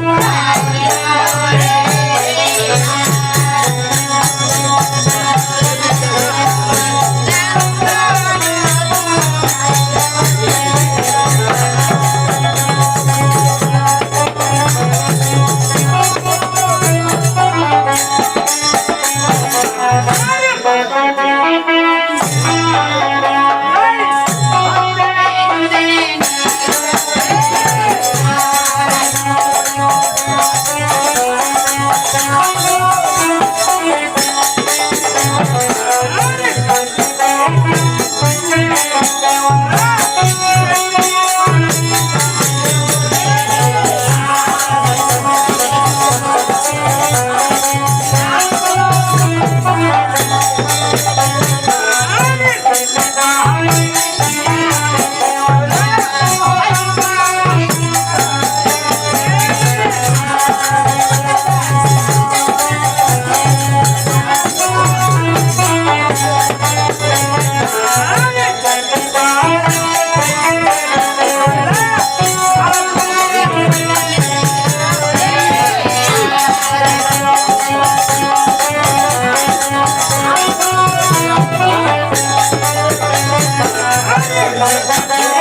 বলি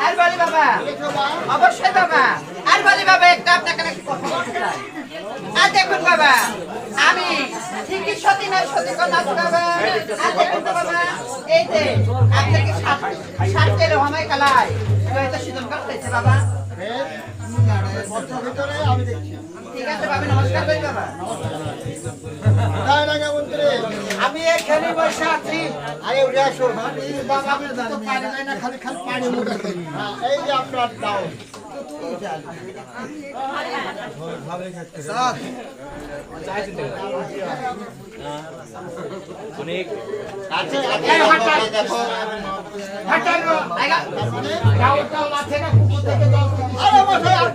আর বলি বাবা, অবশ্যই বাবা। আর বলি বাবা, একটা আপনাকে কথা বলতে চাই। আর দেখুন বাবা তো বাবা এই যে আপনাকে সাত সাত শীতল বাবা। আমি এখানে বসে আছি। আরে উঠে আসো। না খালি খালি পানি হ্যাঁ, এই যে আপনার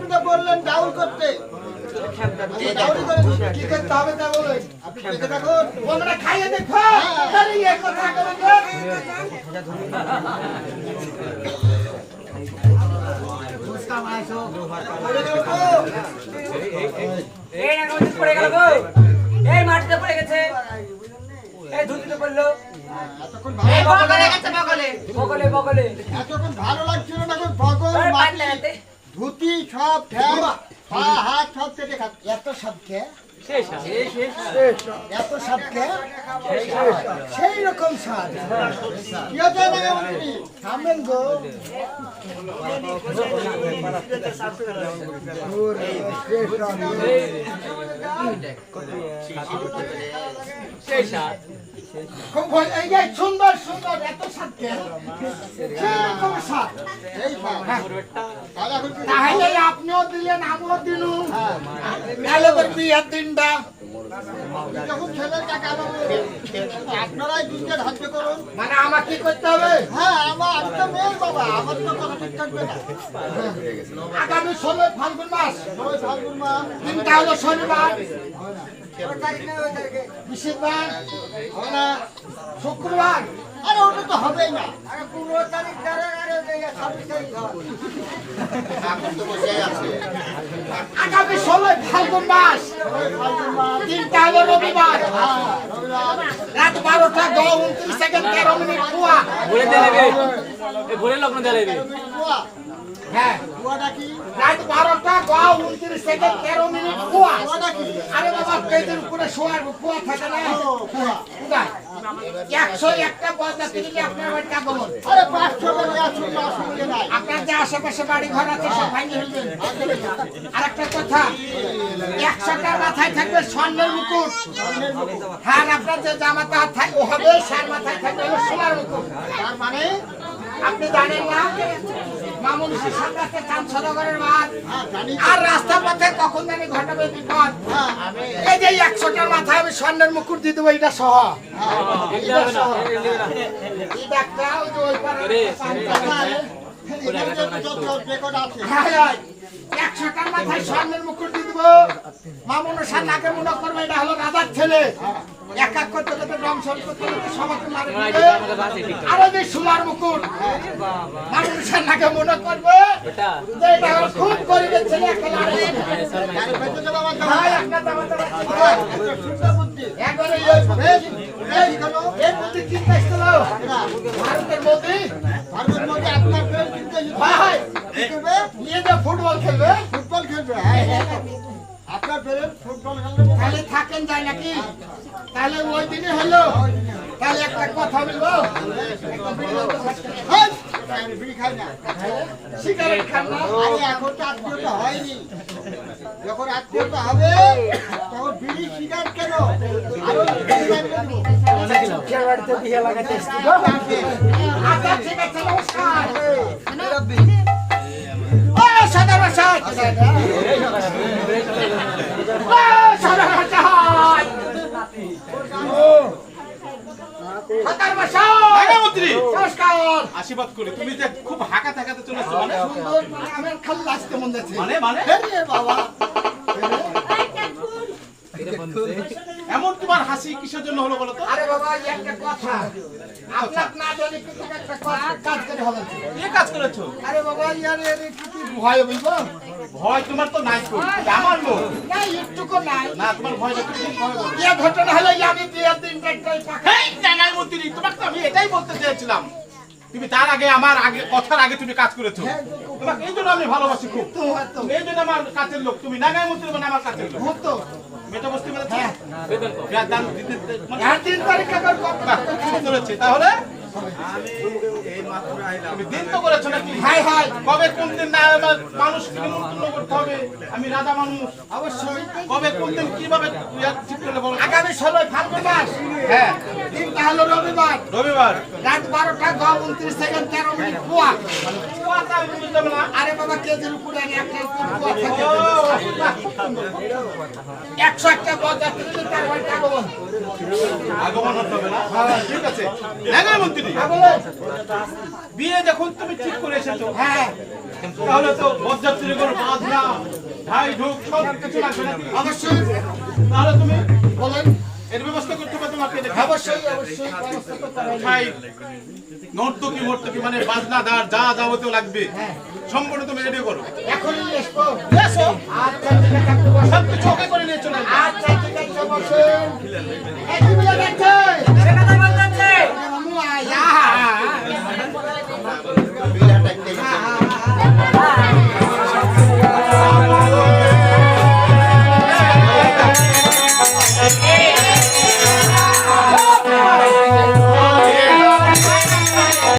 তো বললেন ডাউল করতে কি করতে হবে তা বলুন আপনি দেখে বন্ধুরা খাইয়ে দেখো কথা এই না পড়ে গেল গো। এই মাটিতে পড়ে গেছে। এই ধুতিতে পড়ল। এতক্ষণ এই ভালো বগলে বগলে। এতক্ষণ ভালো লাগছিল না। ধুতি সব ঠ্যাং হাত সব কেটে এত সব খেয়ে এত সব সেই রকম স্বাদ কি হচ্ছে না গো ভালো এই যে সুন্দর সুন্দর এত স্বাদ খেয়ে স্বাদ। তাহলে আপনিও দিলেন আমিও দিন তাহলে তো বিয়ের দিনটা আপনারাই দিনটা ধার্য করুন। মানে আমাকে কি করতে হবে? হ্যাঁ আগামী ষোলোই ফাল্গুন মাস। ওই ফাল্গুন মা দিনটা হলো শনিবার। বৃহস্পতিবার। হয় না শুক্রবার। আরে ওটা তো হবেই না। আগামী ষোলোই ফাল্গুন মাস। দিনটা হলো রবিবার। রাত বারোটা গ উনত্রিশ সেকেন্ড তেরো মিনিট কুয়া। নেবে এ ভরে লগ্ন কুয়া হ্যাঁ। রাত বারোটা গ উনত্রিশ সেকেন্ড তেরো মিনিট কুয়া। আরে বাবা পেটের উপরে শোয়ার কুয়া থাকে না। কুয়া। কোথায়? একশো একটা পয়সা দিলে আপনার বাড়িটা গমন আরে পাঁচশো আপনার যে আশেপাশে বাড়ি ঘর আছে সব ভাঙিয়ে ফেলবেন আর একটা কথা একশোটার মাথায় থাকবে স্বর্ণের মুকুট। হ্যাঁ আর আপনার যে জামাতা থাকবে হবে সার মাথায় থাকবে সোনার মুকুট। তার মানে? আপনি জানেন না? মামুন সদাগরের মাঠ আর রাস্তা পথে কখন জানি ঘটাবে বিপদ। হ্যাঁ এই যে একশোটার মাথায় আমি স্বর্ণের মুকুট দিয়ে দেবো এটা সহ। এটা সহ। একটা ওই যে ওই। একশোটার মাথায় স্বর্ণের মুকুট দিয়ে দেবো। মামুন নাকে মনে করবে এটা হলো রাজার ছেলে। এক এক করতে করতে রং সর করতে করতে সবাইকে মারে আরও যে সোনার মুকুট। মামুন নাকে মনে করবে। যে এটা হলো খুব গরিবের ছেলে একটা হ্যাঁ, ভারতের মোদি ভারতের আপনার? নিয়ে যে ফুটবল খেলবে। ফুটবল খেলবে হ্যাঁ, হ্যাঁ। তাহলে থাকেন যায় নাকি? তাহলে ওই দিনই হলো। তাহলে একটা কথা বলব। না সিগারেট খান না। এখন তো আত্মীয়তা হয়নি। যখন আত্মীয়তা হবে তখন বিড়ি সিগারেট কেন? আরও সিগারেট দেবো। আচ্ছা ঠিক আছে নমস্কার। ও সদর আশীর্বাদ করি। তুমি যে খুব হাঁকা থাকাতে চলেছো মানে? আমার খালি আসতে মন যাচ্ছে। মানে মানে? বাবা। এমন তোমার হাসি কিসের জন্য হলো বলো তো? আরে বাবা একটা কথা। আপনার না জানি কিন্তু একটা কাজ করে হবে কি কাজ করেছ? আরে বাবা ইয়ার এর কিছু ভয় ভয় তোমার তো নাই কই আমার লোক। না একটুকু নাই। না তোমার ভয় দেখো তুমি ভয় বলো ঘটনা হলো আমি বিয়ের দিন একটাই পাকা। হেই জানাই মন্ত্রী তোমাকে তো আমি এটাই বলতে চেয়েছিলাম। তুমি তার আগে আমার আগে কথার আগে তুমি কাজ করেছ। তোমাকে এই জন্য আমি ভালোবাসি খুব। এই জন্য আমার কাছের লোক। তুমি নাগাই মন্ত্রী মানে আমার কাছের লোক। হতো। মেটা বসতে পেরেছ হ্যাঁ। দিন তারিখ হচ্ছে। তাহলে? দিন তো করেছ নাকি? হাই হাই কবে কোন দিন না আমার মানুষকে নিমন্ত্রণ করতে হবে? আমি রাজা মানুষ। অবশ্যই। কবে কোন দিন কীভাবে ঠিক করলে বলো আগামী ষোলোই ফাল্গুন মাস। হ্যাঁ। দিনটা হলো রবিবার। রবিবার। রাত বারোটা গ উনত্রিশ সেকেন্ড তেরো মিনিট না। আরে বাবা কেজির উপরে। একশো একটা নিয়ে তার বাড়িতে আগমন আগমন হবে না? ঠিক আছে। হ্যাঁ মন্ত্রী আগমন বিয়ে যখন তুমি ঠিক করে এসেছ হ্যাঁ। তাহলে তো বরযাত্রী কোনো বাজনা ঢাই ঢুক সব কিছু লাগবে অবশ্যই। তাহলে তুমি বলেন। এর ব্যবস্থা করতে হবে তোমাকে দেখে। অবশ্যই অবশ্যই ব্যবস্থা তো করাই। নর্তকি মর্তকি মানে বাজনাদার যা যাবতীয় লাগবে সম্পূর্ণ তুমি রেডি করো। এখনই এসবো এসো আচ্ছা ঠিক আছে সব কিছু ওকে করে নিয়ে চলে আচ্ছা ঠিক আছে বসেন এই কি বলে যাচ্ছে?